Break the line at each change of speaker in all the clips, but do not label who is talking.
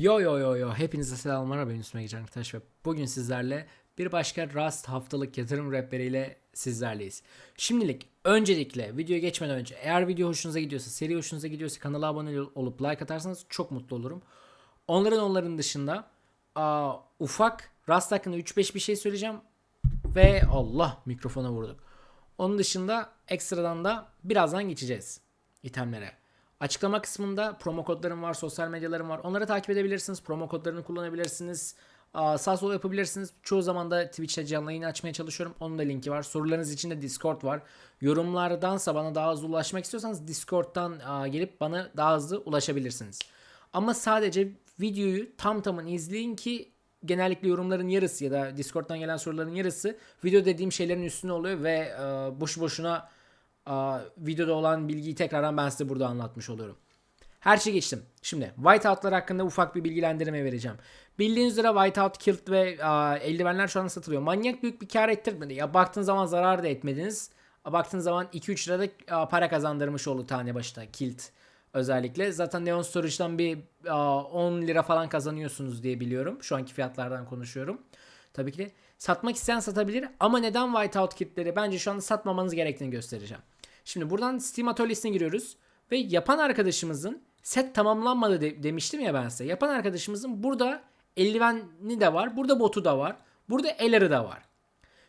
Yo yo yo yo hepinize selamlar ben Üstüme Geçen Taş ve bugün sizlerle bir başka Rust haftalık yatırım rehberiyle sizlerleyiz. Şimdilik öncelikle videoya geçmeden önce eğer video hoşunuza gidiyorsa seri hoşunuza gidiyorsa kanala abone olup like atarsanız çok mutlu olurum. Onların onların dışında aa, ufak Rust hakkında 3-5 bir şey söyleyeceğim ve Allah mikrofona vurduk. Onun dışında ekstradan da birazdan geçeceğiz itemlere. Açıklama kısmında promo kodlarım var, sosyal medyalarım var. Onları takip edebilirsiniz. Promo kodlarını kullanabilirsiniz. Sağ sol yapabilirsiniz. Çoğu zaman da Twitch'te canlı yayın açmaya çalışıyorum. Onun da linki var. Sorularınız için de Discord var. Yorumlardansa bana daha hızlı ulaşmak istiyorsanız Discord'dan gelip bana daha hızlı ulaşabilirsiniz. Ama sadece videoyu tam tamın izleyin ki genellikle yorumların yarısı ya da Discord'dan gelen soruların yarısı video dediğim şeylerin üstüne oluyor ve boşu boşuna videoda olan bilgiyi tekrardan ben size burada anlatmış oluyorum. Her şey geçtim. Şimdi whiteout'lar hakkında ufak bir bilgilendirme vereceğim. Bildiğiniz üzere whiteout, kilt ve a, eldivenler şu an satılıyor. Manyak büyük bir kar ettirmedi. Ya baktığın zaman zarar da etmediniz. Baktığın zaman 2-3 lirada a, para kazandırmış oldu tane başına kilt özellikle. Zaten Neon Storage'dan bir a, 10 lira falan kazanıyorsunuz diye biliyorum. Şu anki fiyatlardan konuşuyorum. Tabii ki de satmak isteyen satabilir ama neden whiteout kitleri bence şu anda satmamanız gerektiğini göstereceğim. Şimdi buradan Steam atölyesine giriyoruz ve yapan arkadaşımızın set tamamlanmadı de- demiştim ya ben size. Yapan arkadaşımızın burada eldiveni de var, burada botu da var, burada elleri de var.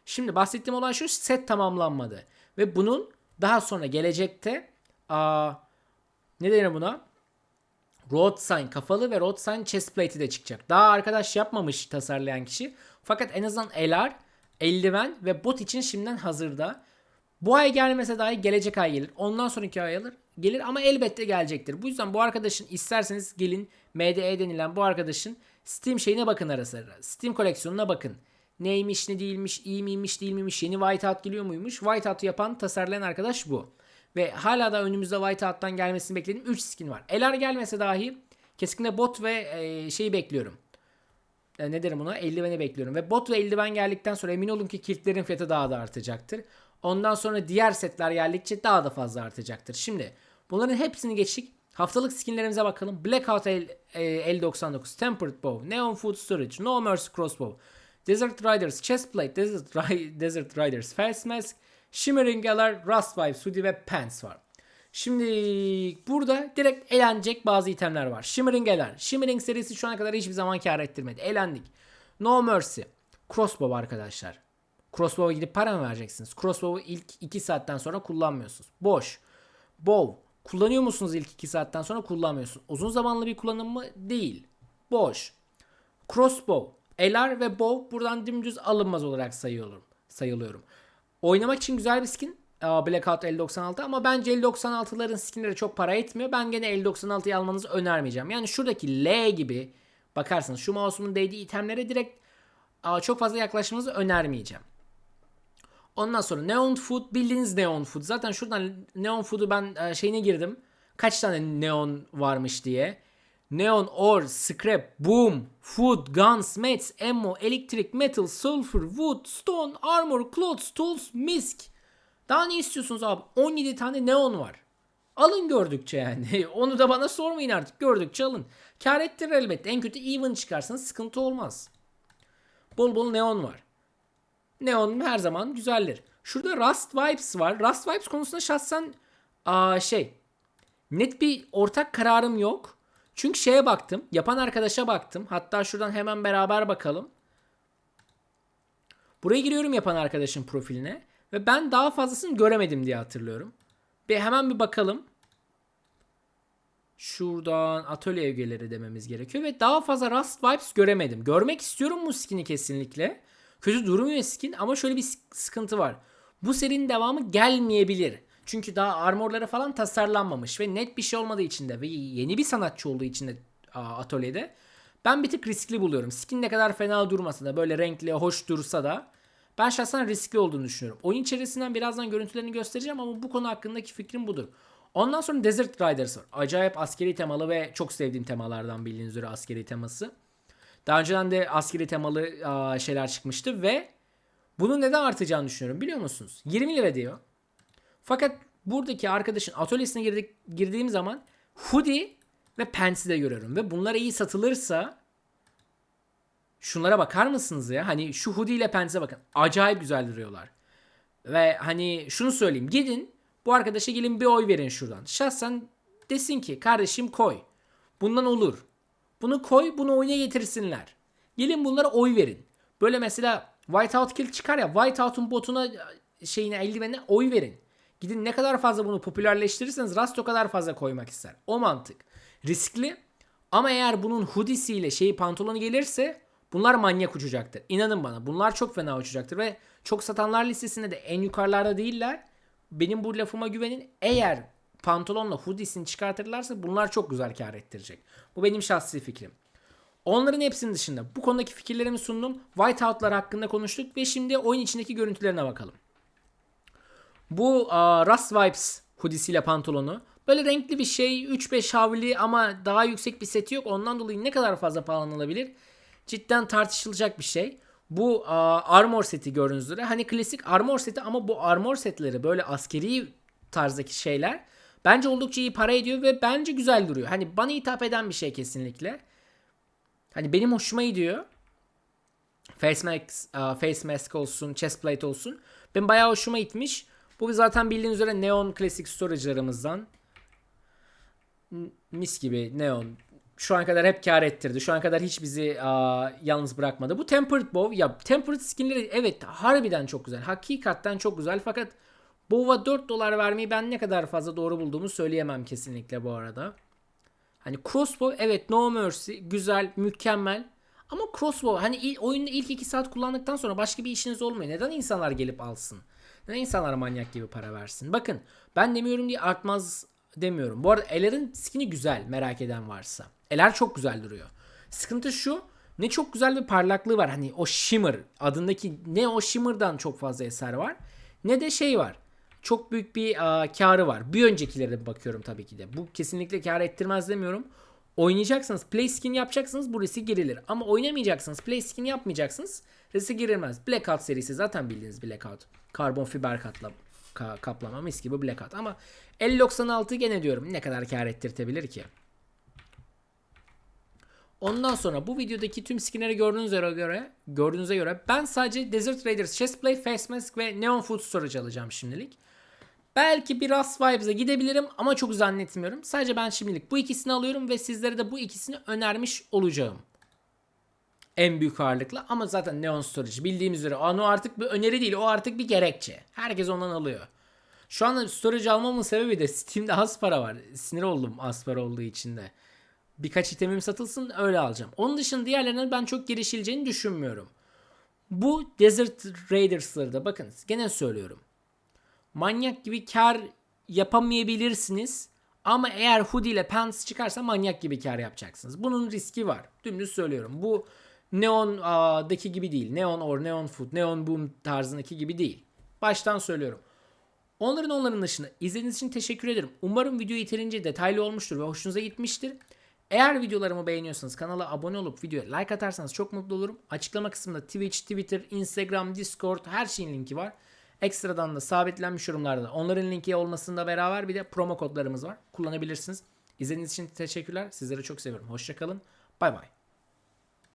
Şimdi bahsettiğim olan şu set tamamlanmadı ve bunun daha sonra gelecekte aa, ne denir buna? Road sign kafalı ve road sign chest plate'i de çıkacak. Daha arkadaş yapmamış tasarlayan kişi. Fakat en azından LR, eldiven ve bot için şimdiden hazırda. Bu ay gelmese dahi gelecek ay gelir. Ondan sonraki ay alır, gelir ama elbette gelecektir. Bu yüzden bu arkadaşın isterseniz gelin MDE denilen bu arkadaşın Steam şeyine bakın ara sıra. Steam koleksiyonuna bakın. Neymiş ne değilmiş, iyi miymiş değil miymiş, yeni Whiteout geliyor muymuş. Whiteout'u yapan, tasarlayan arkadaş bu. Ve hala da önümüzde Whiteout'tan gelmesini beklediğim 3 skin var. LR gelmese dahi kesinlikle bot ve e, şeyi bekliyorum. E, ne derim ona? Eldiveni bekliyorum. Ve bot ve eldiven geldikten sonra emin olun ki kilitlerin fiyatı daha da artacaktır. Ondan sonra diğer setler geldikçe daha da fazla artacaktır. Şimdi bunların hepsini geçtik. Haftalık skinlerimize bakalım. Blackout L, e, L99, Tempered Bow, Neon Food Storage, No Mercy Crossbow, Desert Riders, Chestplate, Desert, Ri- Desert Riders, Fast Mask, Shimmering Galar, Rust Vibes, Hoodie ve Pants var. Şimdi burada direkt elenecek bazı itemler var. Shimmering Galar. Shimmering serisi şu ana kadar hiçbir zaman kar ettirmedi. Elendik. No Mercy. Crossbow arkadaşlar. Crossbow'a gidip para mı vereceksiniz? Crossbow'u ilk 2 saatten sonra kullanmıyorsunuz. Boş. Bow. Kullanıyor musunuz ilk 2 saatten sonra? Kullanmıyorsunuz. Uzun zamanlı bir kullanım mı? Değil. Boş. Crossbow. LR ve bow buradan dümdüz alınmaz olarak sayıyorum. sayılıyorum. Oynamak için güzel bir skin. Blackout 56 ama bence 56'ların skinleri çok para etmiyor. Ben gene 56'yı almanızı önermeyeceğim. Yani şuradaki L gibi bakarsanız şu mouse'umun değdiği itemlere direkt çok fazla yaklaşmanızı önermeyeceğim. Ondan sonra Neon Food bildiğiniz Neon Food. Zaten şuradan Neon Food'u ben e, şeyine girdim. Kaç tane neon varmış diye. Neon, ore, scrap, boom, food, guns, mats, ammo, electric, metal, sulfur, wood, stone, armor, clothes, tools, misk. Daha ne istiyorsunuz abi? 17 tane neon var. Alın gördükçe yani. Onu da bana sormayın artık. Gördükçe alın. Kar ettirir elbette. En kötü even çıkarsanız sıkıntı olmaz. Bol bol neon var. Neon her zaman güzeldir. Şurada Rust Vibes var. Rust Vibes konusunda şahsen aa, şey net bir ortak kararım yok. Çünkü şeye baktım. Yapan arkadaşa baktım. Hatta şuradan hemen beraber bakalım. Buraya giriyorum yapan arkadaşın profiline. Ve ben daha fazlasını göremedim diye hatırlıyorum. Bir hemen bir bakalım. Şuradan atölye üyeleri dememiz gerekiyor. Ve daha fazla Rust Vibes göremedim. Görmek istiyorum bu skin'i kesinlikle. Kötü durmuyor skin ama şöyle bir sık- sıkıntı var. Bu serinin devamı gelmeyebilir. Çünkü daha armorları falan tasarlanmamış ve net bir şey olmadığı için de ve yeni bir sanatçı olduğu için de atölyede ben bir tık riskli buluyorum. Skin ne kadar fena durmasa da böyle renkli, hoş dursa da ben şahsen riskli olduğunu düşünüyorum. Oyun içerisinden birazdan görüntülerini göstereceğim ama bu konu hakkındaki fikrim budur. Ondan sonra Desert Riders var. Acayip askeri temalı ve çok sevdiğim temalardan bildiğiniz üzere askeri teması. Daha önceden de askeri temalı şeyler çıkmıştı ve bunun neden artacağını düşünüyorum biliyor musunuz? 20 lira diyor. Fakat buradaki arkadaşın atölyesine girdik, girdiğim zaman hoodie ve Pants'i de görüyorum. Ve bunlar iyi satılırsa şunlara bakar mısınız ya? Hani şu hoodie ile Pants'e bakın. Acayip güzel duruyorlar. Ve hani şunu söyleyeyim. Gidin bu arkadaşa gelin bir oy verin şuradan. Şahsen desin ki kardeşim koy. Bundan olur. Bunu koy bunu oyuna getirsinler. Gelin bunlara oy verin. Böyle mesela Whiteout kill çıkar ya Whiteout'un botuna şeyine eldivenine oy verin. Gidin ne kadar fazla bunu popülerleştirirseniz Rust o kadar fazla koymak ister. O mantık. Riskli ama eğer bunun hoodiesiyle şeyi pantolonu gelirse bunlar manyak uçacaktır. İnanın bana bunlar çok fena uçacaktır ve çok satanlar listesinde de en yukarılarda değiller. Benim bu lafıma güvenin. Eğer pantolonla hoodiesini çıkartırlarsa bunlar çok güzel kar ettirecek. Bu benim şahsi fikrim. Onların hepsinin dışında bu konudaki fikirlerimi sundum. Whiteout'lar hakkında konuştuk ve şimdi oyun içindeki görüntülerine bakalım. Bu uh, Rust Vibes hoodiesiyle pantolonu. Böyle renkli bir şey. 3-5 havli ama daha yüksek bir seti yok. Ondan dolayı ne kadar fazla pahalanabilir? Cidden tartışılacak bir şey. Bu uh, armor seti gördüğünüz üzere. Hani klasik armor seti ama bu armor setleri böyle askeri tarzdaki şeyler bence oldukça iyi para ediyor ve bence güzel duruyor. Hani bana hitap eden bir şey kesinlikle. Hani benim hoşuma gidiyor. Face mask, uh, face mask olsun, chest plate olsun. Ben bayağı hoşuma gitmiş. Bu zaten bildiğiniz üzere Neon klasik storage'larımızdan. Mis gibi Neon. Şu an kadar hep kar ettirdi. Şu an kadar hiç bizi uh, yalnız bırakmadı. Bu Tempered Bow. Ya Tempered skinleri evet harbiden çok güzel. Hakikaten çok güzel. Fakat Bow'a 4 dolar vermeyi ben ne kadar fazla doğru bulduğumu söyleyemem kesinlikle bu arada. Hani crossbow evet no mercy güzel mükemmel ama crossbow hani il, oyunda ilk 2 saat kullandıktan sonra başka bir işiniz olmuyor. Neden insanlar gelip alsın? Neden insanlar manyak gibi para versin? Bakın ben demiyorum diye artmaz demiyorum. Bu arada Eler'in skini güzel merak eden varsa. Eler çok güzel duruyor. Sıkıntı şu ne çok güzel bir parlaklığı var. Hani o shimmer adındaki ne o shimmer'dan çok fazla eser var. Ne de şey var çok büyük bir a, karı var. Bir öncekilere bakıyorum tabii ki de. Bu kesinlikle kar ettirmez demiyorum. Oynayacaksınız, play skin yapacaksınız bu riski girilir. Ama oynamayacaksınız, play skin yapmayacaksınız riski girilmez. Blackout serisi zaten bildiğiniz Blackout. Karbon fiber katla, ka, kaplama mis gibi Blackout. Ama 5096 gene diyorum ne kadar kar ettirtebilir ki? Ondan sonra bu videodaki tüm skinleri gördüğünüze göre, gördüğünüze göre ben sadece Desert Raiders Chestplate, Face Mask ve Neon Food Storage alacağım şimdilik. Belki bir Rust Vibes'e gidebilirim ama çok zannetmiyorum. Sadece ben şimdilik bu ikisini alıyorum ve sizlere de bu ikisini önermiş olacağım. En büyük ağırlıkla ama zaten Neon Storage bildiğimiz üzere o artık bir öneri değil o artık bir gerekçe. Herkes ondan alıyor. Şu anda storage almamın sebebi de Steam'de az para var. Sinir oldum az para olduğu için de. Birkaç itemim satılsın öyle alacağım. Onun dışında diğerlerine ben çok gelişileceğini düşünmüyorum. Bu Desert Raiders'ları da bakın gene söylüyorum manyak gibi kar yapamayabilirsiniz. Ama eğer hoodie ile pants çıkarsa manyak gibi kar yapacaksınız. Bunun riski var. Dümdüz söylüyorum. Bu Neon'daki gibi değil. Neon or Neon Food, Neon Boom tarzındaki gibi değil. Baştan söylüyorum. Onların onların dışında izlediğiniz için teşekkür ederim. Umarım video yeterince detaylı olmuştur ve hoşunuza gitmiştir. Eğer videolarımı beğeniyorsanız kanala abone olup videoya like atarsanız çok mutlu olurum. Açıklama kısmında Twitch, Twitter, Instagram, Discord her şeyin linki var. Ekstradan da sabitlenmiş yorumlarda onların linki olmasında beraber bir de promo kodlarımız var. Kullanabilirsiniz. İzlediğiniz için teşekkürler. Sizleri çok seviyorum. Hoşçakalın. Bay bay.